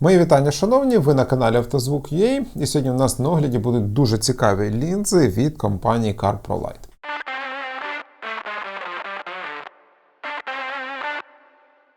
Мої вітання, шановні! Ви на каналі Автозвук.ua і сьогодні у нас на огляді будуть дуже цікаві лінзи від компанії CarProLight.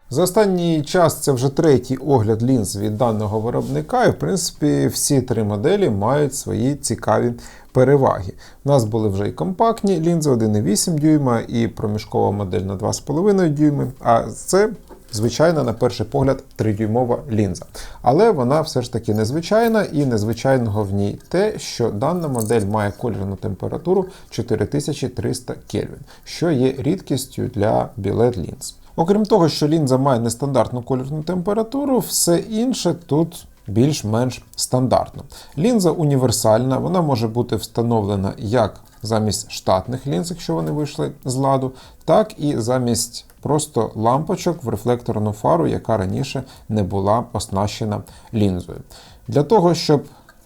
За останній час це вже третій огляд лінз від даного виробника, і в принципі всі три моделі мають свої цікаві переваги. У нас були вже і компактні лінзи 1,8 дюйма, і проміжкова модель на 2,5 дюйми. А це звичайна, на перший погляд, 3-дюймова лінза. Але вона все ж таки незвичайна, і незвичайного в ній те, що дана модель має кольорну температуру 4300 Кельвін, що є рідкістю для білет лінз. Окрім того, що лінза має нестандартну кольорну температуру, все інше тут більш-менш стандартно. Лінза універсальна, вона може бути встановлена як замість штатних лінз, якщо вони вийшли з ладу, так і замість просто лампочок в рефлекторну фару, яка раніше не була оснащена лінзою. Для того, щоб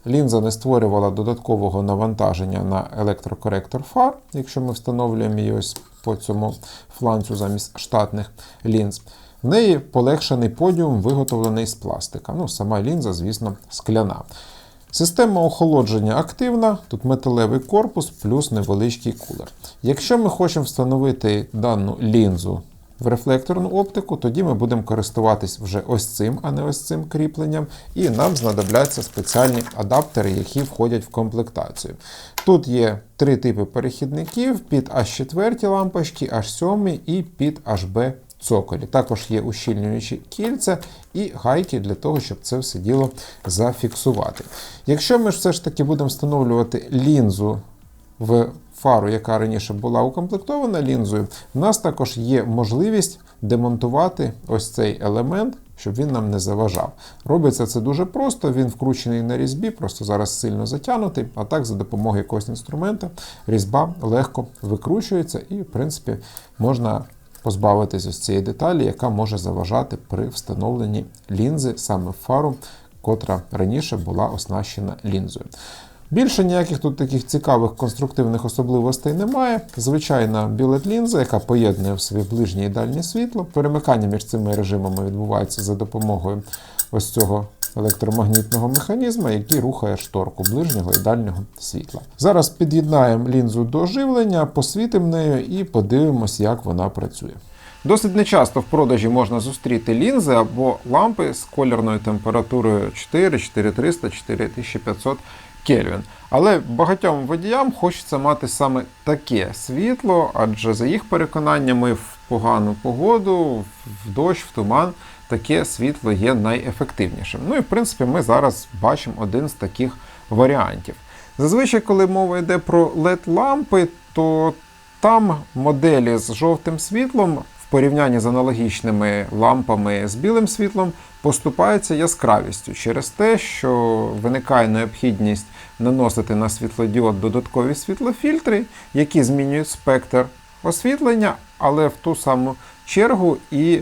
лінза не створювала додаткового навантаження на електрокоректор фар, якщо ми встановлюємо її ось по цьому фланцю замість штатних лінз. В неї полегшений подіум, виготовлений з пластика. Ну, Сама лінза, звісно, скляна. Система охолодження активна, тут металевий корпус плюс невеличкий кулер. Якщо ми хочемо встановити дану лінзу в рефлекторну оптику, тоді ми будемо користуватись вже ось цим, а не ось цим кріпленням, і нам знадобляться спеціальні адаптери, які входять в комплектацію. Тут є три типи перехідників під H4 лампочки, H7 і під HB цоколі. Також є ущільнюючі кільця і гайки для того, щоб це все діло зафіксувати. Якщо ми все ж таки будемо встановлювати лінзу в фару, яка раніше була укомплектована лінзою, в нас також є можливість демонтувати ось цей елемент. Щоб він нам не заважав. Робиться це дуже просто, він вкручений на різьбі, просто зараз сильно затягнутий, а так за допомогою якогось інструмента різьба легко викручується і, в принципі, можна позбавитись ось цієї деталі, яка може заважати при встановленні лінзи саме в фару, котра раніше була оснащена лінзою. Більше ніяких тут таких цікавих конструктивних особливостей немає. Звичайна білет лінза, яка поєднує в собі ближнє і дальнє світло. Перемикання між цими режимами відбувається за допомогою ось цього електромагнітного механізму, який рухає шторку ближнього і дальнього світла. Зараз під'єднаємо лінзу до живлення, посвітимо нею і подивимось, як вона працює. Досить нечасто в продажі можна зустріти лінзи або лампи з кольорною температурою 4, 4300, 4500 Кельвін. Але багатьом водіям хочеться мати саме таке світло, адже за їх переконаннями в погану погоду, в дощ, в туман таке світло є найефективнішим. Ну і в принципі ми зараз бачимо один з таких варіантів. Зазвичай, коли мова йде про LED-лампи, то там моделі з жовтим світлом порівнянні з аналогічними лампами з білим світлом поступається яскравістю через те, що виникає необхідність наносити на світлодіод додаткові світлофільтри, які змінюють спектр освітлення, але в ту саму чергу і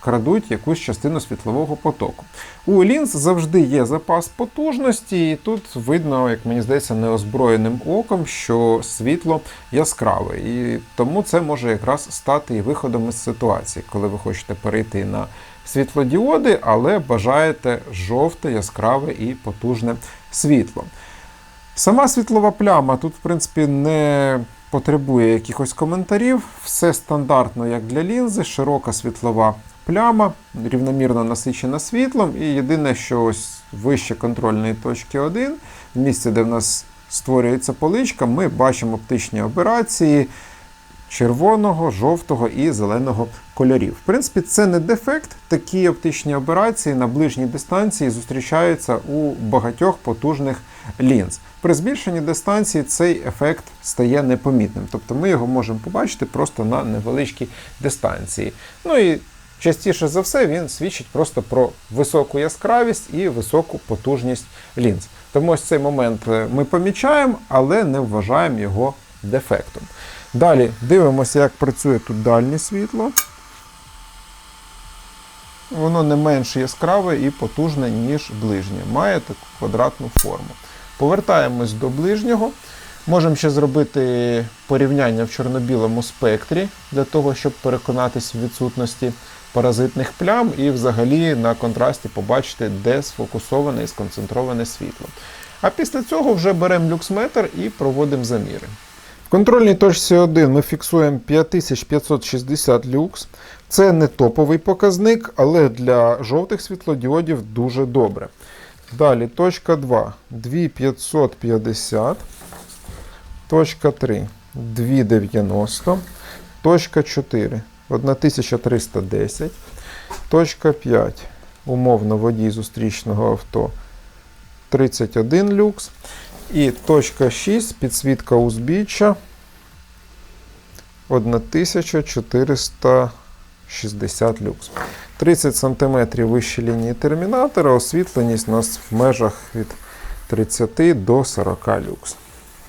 крадуть якусь частину світлового потоку. У лінз завжди є запас потужності, і тут видно, як мені здається, неозброєним оком, що світло яскраве. І тому це може якраз стати і виходом із ситуації, коли ви хочете перейти на світлодіоди, але бажаєте жовте, яскраве і потужне світло. Сама світлова пляма тут, в принципі, не потребує якихось коментарів. Все стандартно, як для лінзи, широка світлова пляма, рівномірно насичена світлом. І єдине, що ось вище контрольної точки 1, в місці, де в нас створюється поличка, ми бачимо оптичні операції червоного, жовтого і зеленого кольорів. В принципі, це не дефект. Такі оптичні операції на ближній дистанції зустрічаються у багатьох потужних лінз. При збільшенні дистанції цей ефект стає непомітним. Тобто ми його можемо побачити просто на невеличкій дистанції. Ну і Частіше за все він свідчить просто про високу яскравість і високу потужність лінз. Тому ось цей момент е, ми помічаємо, але не вважаємо його дефектом. Далі дивимося, як працює тут дальнє світло. Воно не менш яскраве і потужне, ніж ближнє. Має таку квадратну форму. Повертаємось до ближнього. Можемо ще зробити порівняння в чорно-білому спектрі для того, щоб переконатись в відсутності паразитних плям і взагалі на контрасті побачите, де сфокусоване і сконцентроване світло. А після цього вже беремо люксметр і проводимо заміри. В контрольній точці 1 ми фіксуємо 5560 люкс. Це не топовий показник, але для жовтих світлодіодів дуже добре. Далі точка 2 2550. Точка 3 290. Точка 4 1310. Точка 5. Умовно водій зустрічного авто 31 люкс. І точка 6 підсвітка узбіччя 1460 люкс. 30 см вище лінії термінатора, освітленість у нас в межах від 30 до 40 люкс.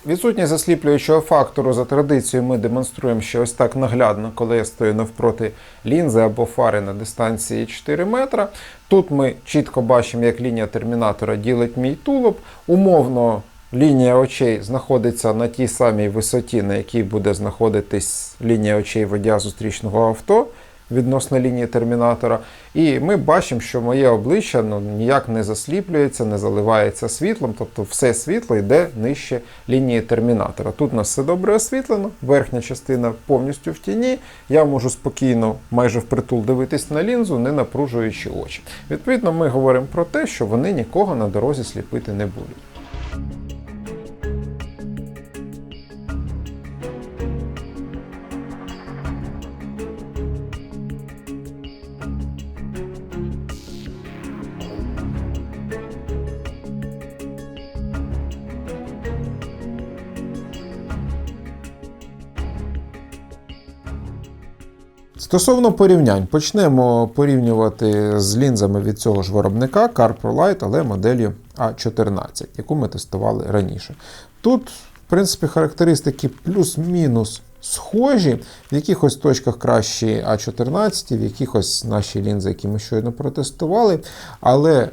Відсутність засліплюючого фактору за традицією ми демонструємо ще ось так наглядно, коли я стою навпроти лінзи або фари на дистанції 4 метра. Тут ми чітко бачимо, як лінія термінатора ділить мій тулуб. Умовно, лінія очей знаходиться на тій самій висоті, на якій буде знаходитись лінія очей водія зустрічного авто відносно лінії термінатора. І ми бачимо, що моє обличчя ну, ніяк не засліплюється, не заливається світлом, тобто все світло йде нижче лінії термінатора. Тут у нас все добре освітлено, верхня частина повністю в тіні. Я можу спокійно, майже впритул дивитись на лінзу, не напружуючи очі. Відповідно, ми говоримо про те, що вони нікого на дорозі сліпити не будуть. Стосовно порівнянь, почнемо порівнювати з лінзами від цього ж виробника CarProLight, але моделі A14, яку ми тестували раніше. Тут, в принципі, характеристики плюс-мінус схожі, в якихось точках кращі А14, в якихось наші лінзи, які ми щойно протестували. Але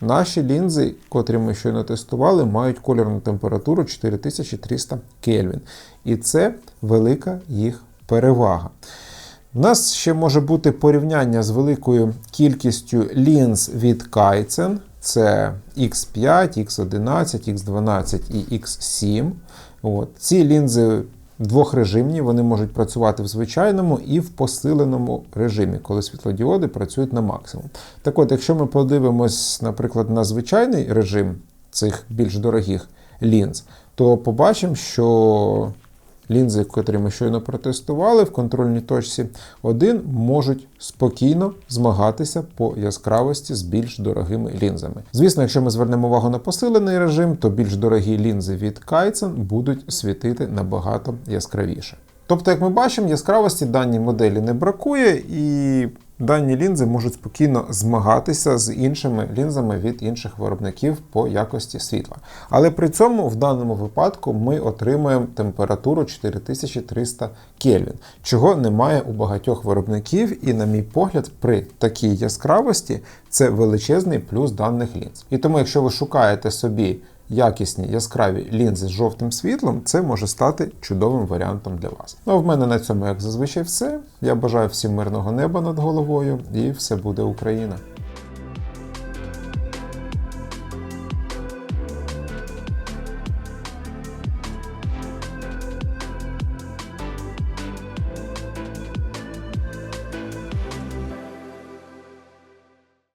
наші лінзи, котрі ми щойно тестували, мають кольорну температуру 4300 Кельвін. І це велика їх перевага. У нас ще може бути порівняння з великою кількістю лінз від Kaizen. Це X5, X11, X12 і X7. От. Ці лінзи двохрежимні, вони можуть працювати в звичайному і в посиленому режимі, коли світлодіоди працюють на максимум. Так от, якщо ми подивимось, наприклад, на звичайний режим цих більш дорогих лінз, то побачимо, що лінзи, котрі ми щойно протестували в контрольній точці 1, можуть спокійно змагатися по яскравості з більш дорогими лінзами. Звісно, якщо ми звернемо увагу на посилений режим, то більш дорогі лінзи від Kaizen будуть світити набагато яскравіше. Тобто, як ми бачимо, яскравості даній моделі не бракує, і дані лінзи можуть спокійно змагатися з іншими лінзами від інших виробників по якості світла. Але при цьому в даному випадку ми отримуємо температуру 4300 Кельвін, чого немає у багатьох виробників, і, на мій погляд, при такій яскравості це величезний плюс даних лінз. І тому, якщо ви шукаєте собі якісні яскраві лінзи з жовтим світлом, це може стати чудовим варіантом для вас. Ну а в мене на цьому, як зазвичай, все. Я бажаю всім мирного неба над головою, і все буде Україна.